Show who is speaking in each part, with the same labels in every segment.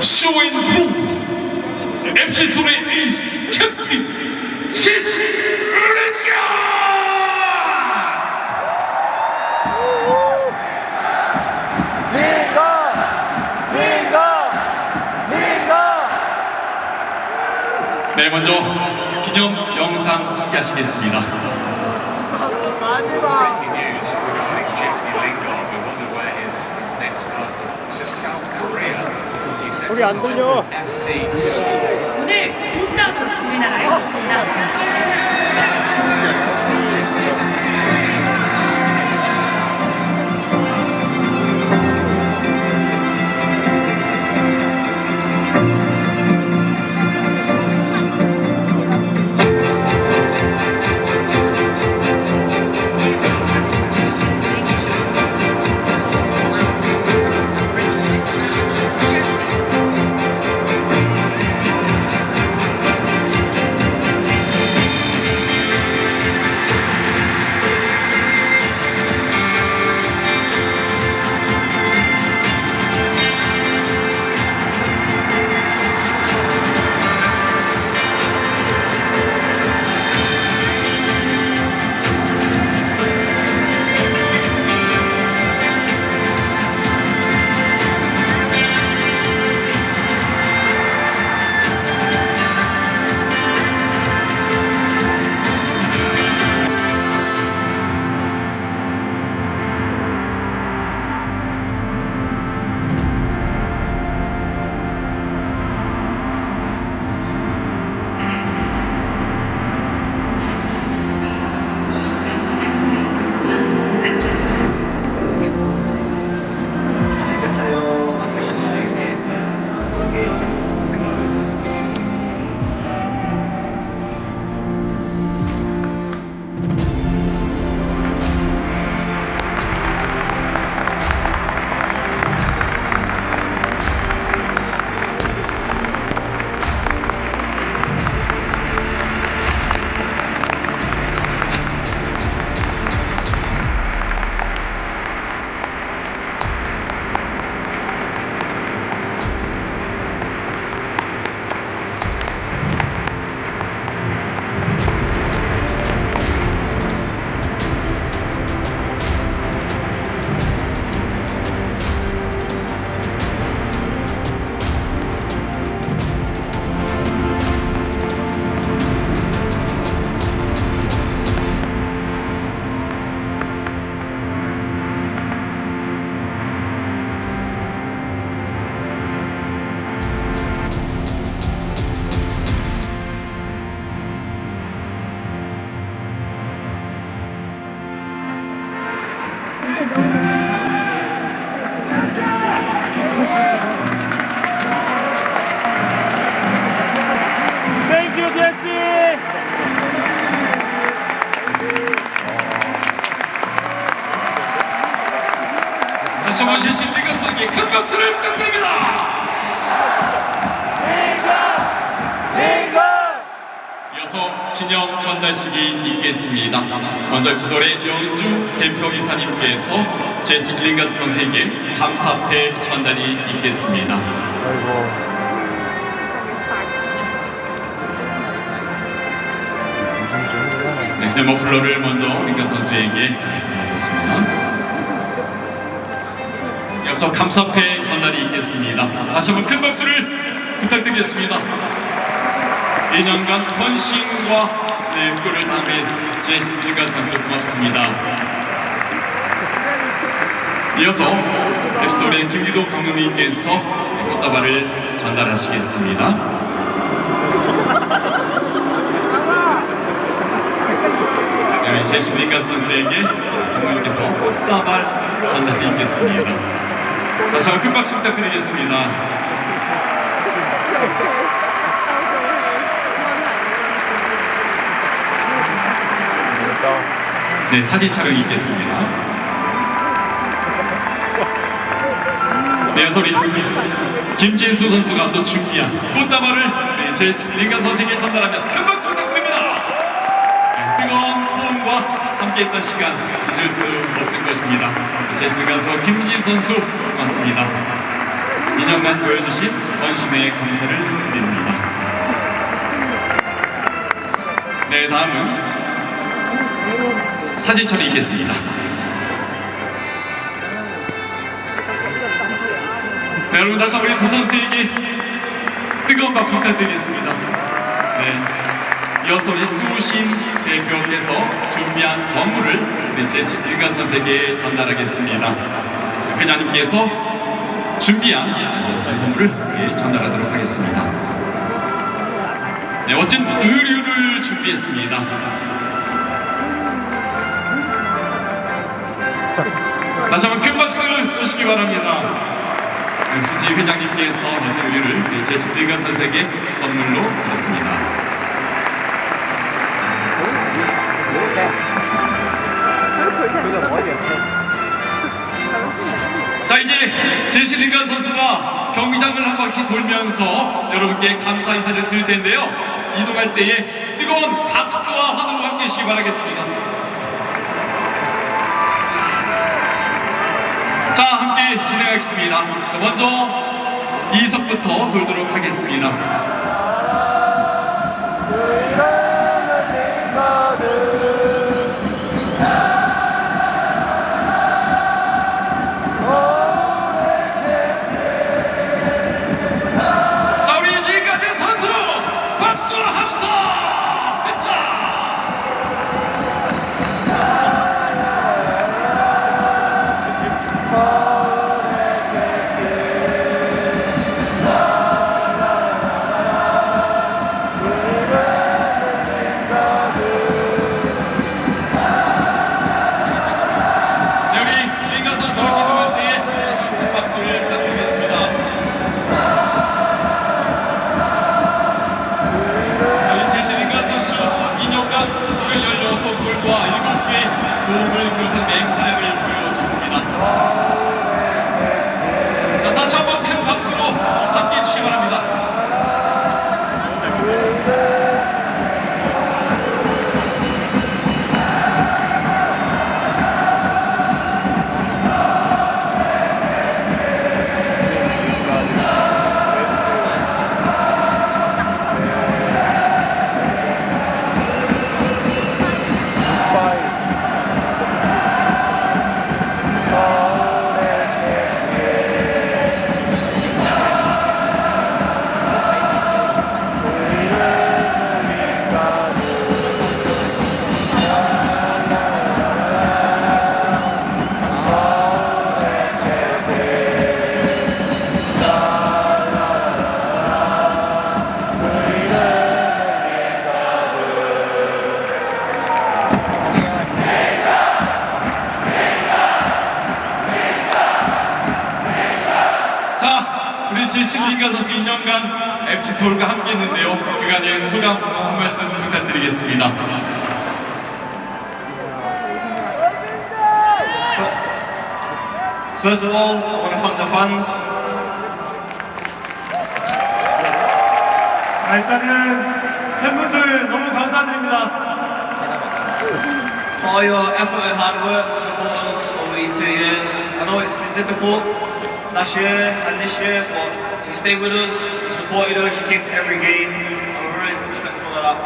Speaker 1: 쇼앤프로 MC 소의 에이스 캡틴 치스르니까
Speaker 2: 링거! 링거! 링거!
Speaker 1: 네 먼저 기념 영상 함께 하시겠습니다
Speaker 2: 우리 안 들려.
Speaker 3: 오늘 진짜로 우리나라에 왔습니다.
Speaker 1: 있겠습니다. 먼저 지솔의 영주 대표 이사님께서 제1링가드 선생에게 감사패 전달이 있겠습니다.
Speaker 2: 아이고. 무슨 종류야?
Speaker 1: 네, 데모 플러를 먼저 링가 선수에게 줬습니다. 이어서 감사패 전달이 있겠습니다. 다시 한번 큰 박수를 부탁드리겠습니다. 2년간 헌신과 네, 수고를 다하는 제시 링가 선수 고맙습니다. 이어서 앱솔의 김기도 감독님께서 꽃다발을 전달하시겠습니다. 네, 제시 링가 선수에게 감독님께서 꽃다발 전달이 있겠습니다. 다시 한번 큰 박수 부탁드리겠습니다. 네, 사진 촬영이 있겠습니다. 네, 소리. 김진수 선수가 또 준비한 꽃다발을 네, 제 링가 선생에게 전달하면 큰 박수 부탁드립니다. 네, 뜨거운 호응과 함께했던 시간 잊을 수 없을 것입니다. 제 링가 선수 김진 선수 고맙습니다. 2년간 보여주신 헌신에 감사를 드립니다. 네, 다음은 사진 촬영 있겠습니다. 네, 여러분 다시 한번 두 선수에게 뜨거운 박수 부탁드리겠습니다. 네, 이어서 수신 대표께서 준비한 선물을 네, 제시 일간 선수에게 전달하겠습니다. 회장님께서 준비한 멋진 선물을 네, 전달하도록 하겠습니다. 네, 멋진 의류를 준비했습니다. 다시 한번 큰 박수 주시기 바랍니다. 네, 수지 회장님께서 멋진 의류를 네, 제시 일간 선수에게 선물로 드렸습니다. 자 이제 제시링간 선수가 경기장을 한 바퀴 돌면서 여러분께 감사 인사를 드릴 텐데요. 이동할 때에 뜨거운 박수와 환호로 함께 해주시기 바라겠습니다. 자 함께 진행하겠습니다. 자, 먼저 이석부터 돌도록 하겠습니다. Brasil também. 20리가 선수 2년간 FC 서울과 함께 했는데요. 그간의 소감 한 말씀 부탁드리겠습니다.
Speaker 4: First of all, I want to thank the fans.
Speaker 2: 아, 일단은 팬분들 너무 감사드립니다.
Speaker 4: all your effort and hard work to support us over these two years. I know it's been difficult last year and this year, but stayed with us, supported us, you came to every game, we're really respectful of that.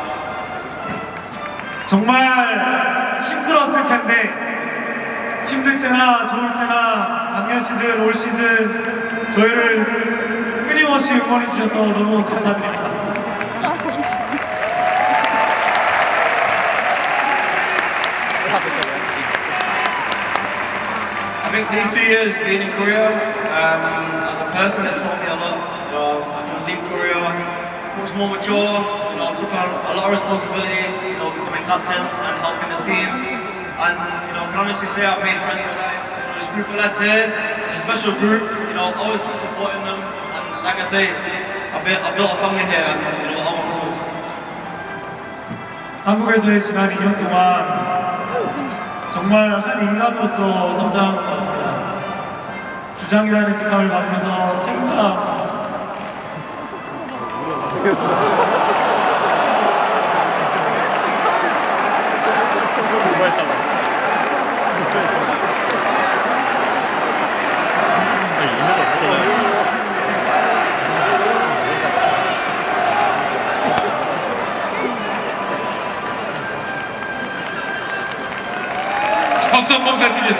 Speaker 2: 정말 힘들었을 텐데 힘들 때나 좋을 때나 작년 시즌, 올 시즌 저희를 끊임없이 응원해 주셔서 너무 감사드립니다.
Speaker 4: I think these two years being in Korea, um, as a person, has taught me a lot. You know, I can leave Korea much more mature. You know, took on a lot of responsibility. You know, becoming captain and helping the team. And you know, can honestly say I've made friends for life. You know, this group of lads here, it's a special group. You know, always keep supporting them. And like I say, I built, I built a family here. And, you know, I want to
Speaker 2: 한국에서의 지난 2년 동안 정말 한 인간으로서 성장한 것 같습니다. 주장이라는 직함을 받으면서 책임감
Speaker 1: Hamza Bogdan Deniz.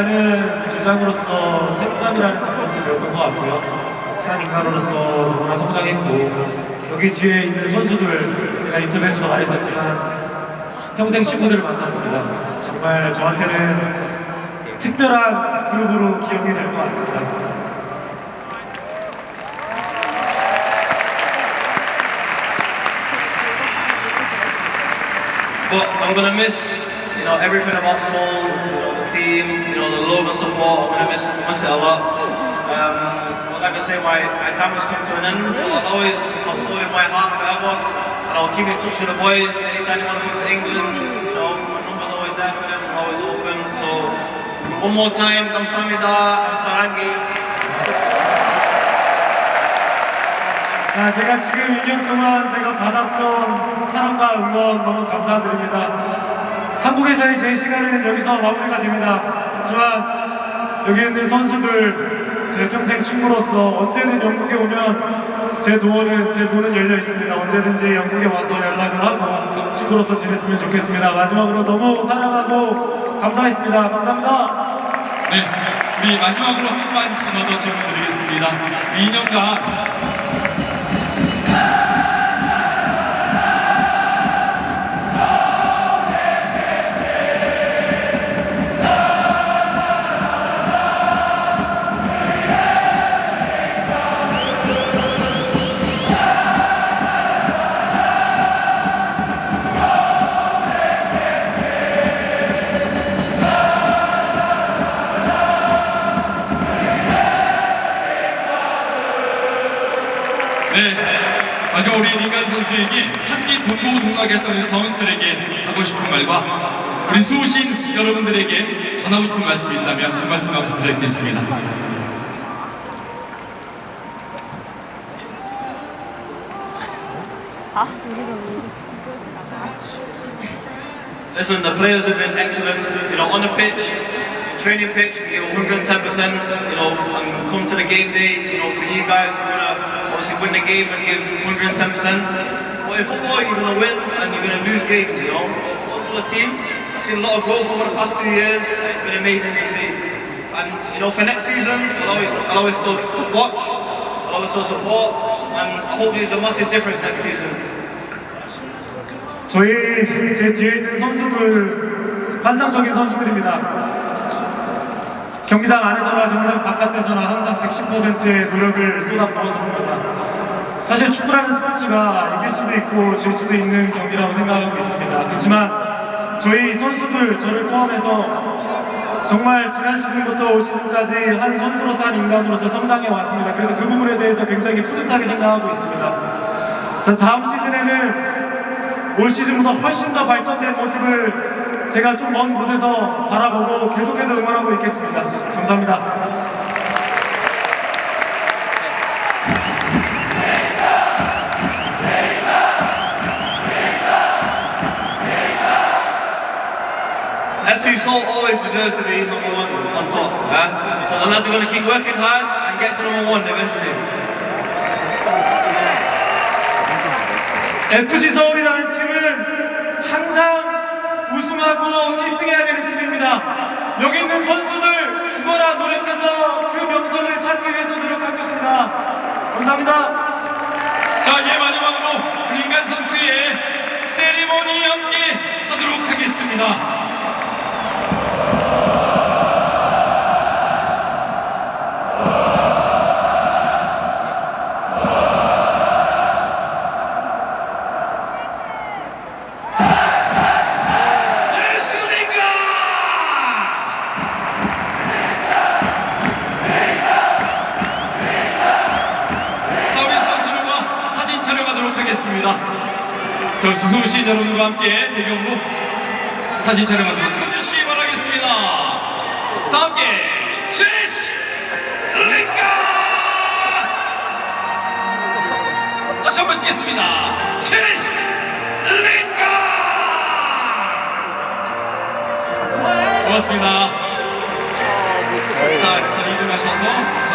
Speaker 2: 아, 일단은 주장으로서 책임감이라는 것도 배웠던 것 같고요. 한 인간으로서 너무나 성장했고 여기 뒤에 있는 선수들 제가 인터뷰에서도 말했었지만 평생 친구들을 만났습니다. 정말 저한테는 특별한 그룹으로 기억이 될 것 같습니다.
Speaker 4: But I'm gonna miss, you know, everything about Seoul, you know, the team, you know, the love and support. I'm gonna miss, miss it a lot. Um, but like I say, my, my time has come to an end. I'll always have Seoul in my heart forever, and I'll keep in touch with the boys. Anytime they want to come to England, you know, my number's always there for them. I'm always open. So one more time, 감사합니다 and sarangi.
Speaker 2: 자, 제가 지금 1년 동안 제가 받았던 사랑과 응원 너무 감사드립니다. 한국에서의 제 시간은 여기서 마무리가 됩니다. 하지만 여기 있는 선수들, 제 평생 친구로서 언제든 영국에 오면 제 도어는, 제 문은 열려 있습니다. 언제든지 영국에 와서 연락을 하고 친구로서 지냈으면 좋겠습니다. 마지막으로 너무 사랑하고 감사했습니다. 감사합니다.
Speaker 1: 네, 우리 마지막으로 한 말씀 더 질문드리겠습니다. 2년간 네, 마지막 우리 링간 선수에게 함께 동고 동락했던 선수들에게 하고 싶은 말과 우리 수호신 여러분들에게 전하고 싶은 말씀이 있다면 한 말씀만 부탁드리겠습니다.
Speaker 4: Listen, the players have been excellent. You know, on the pitch, training pitch, we give 110%. You know, and come to the game day. You know, for you guys, obviously win the game and give 110%. But in football, you're gonna win and you're gonna lose games. You know, but for the team, I've seen a lot of growth over the past two years. It's been amazing to see. And you know, for next season, I'll always, I'll always still watch. I'll always still support. And I hope there's a massive difference next season.
Speaker 2: 저희 제 뒤에 있는 선수들 환상적인 선수들입니다. 경기장 안에서나 경기장 바깥에서나 항상 110%의 노력을 쏟아부었었습니다. 사실 축구라는 스포츠가 이길 수도 있고 질 수도 있는 경기라고 생각하고 있습니다. 그렇지만 저희 선수들 저를 포함해서 정말 지난 시즌부터 올 시즌까지 한 선수로서 한 인간으로서 성장해 왔습니다. 그래서 그 부분에 대해서 굉장히 뿌듯하게 생각하고 있습니다. 자, 다음 시즌에는 올 시즌보다 훨씬 더 발전된 모습을 제가 좀 먼 곳에서 바라보고 계속해서 응원하고 있겠습니다. 감사합니다.
Speaker 4: FC Seoul always deserves to be number one on top. Yeah? So the lads are going to keep working hard and get to number one eventually.
Speaker 2: FC 서울이라는 팀은 항상 우승하고 1등해야 되는 팀입니다. 여기 있는 선수들 죽어라 노력해서 그 명성을 찾기 위해서 노력할 것입니다. 감사합니다.
Speaker 1: 자, 이제 마지막으로 링간 선수의 세리머니 함께 하도록 하겠습니다. 사진 촬영하도록 쳐주시기 바라겠습니다. 다 함께 시시 링가 다시 한번 찍겠습니다. 시시 링가 고맙습니다. 자, 자리 이동하셔서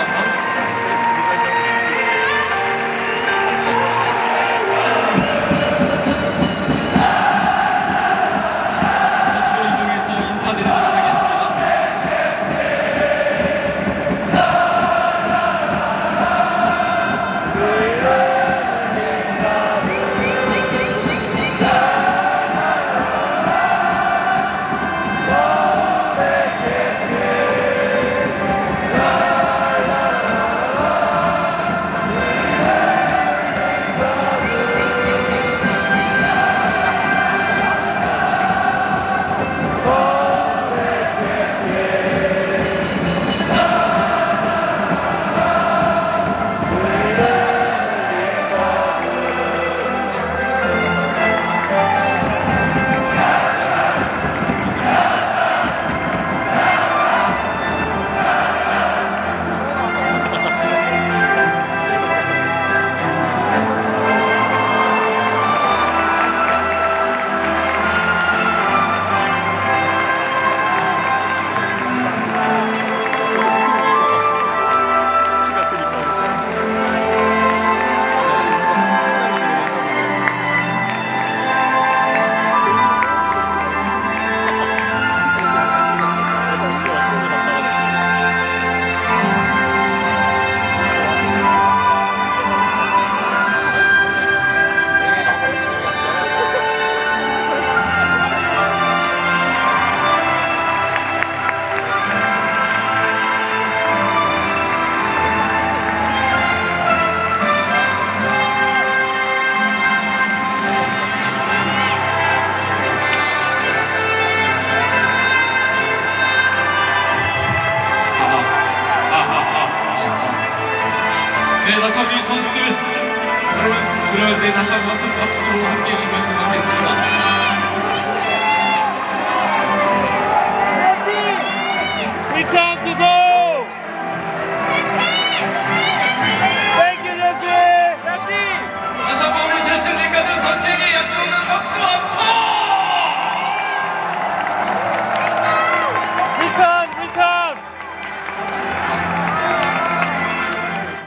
Speaker 1: 네, 다시 한번 이 선수들 여러분 그럼 네, 다시 한번 큰 박수로 함께 해주시면 고맙겠습니다.
Speaker 5: 다시 한번 우리 제슬링 가든 선수에게 약간 오는 박수로 합쳐!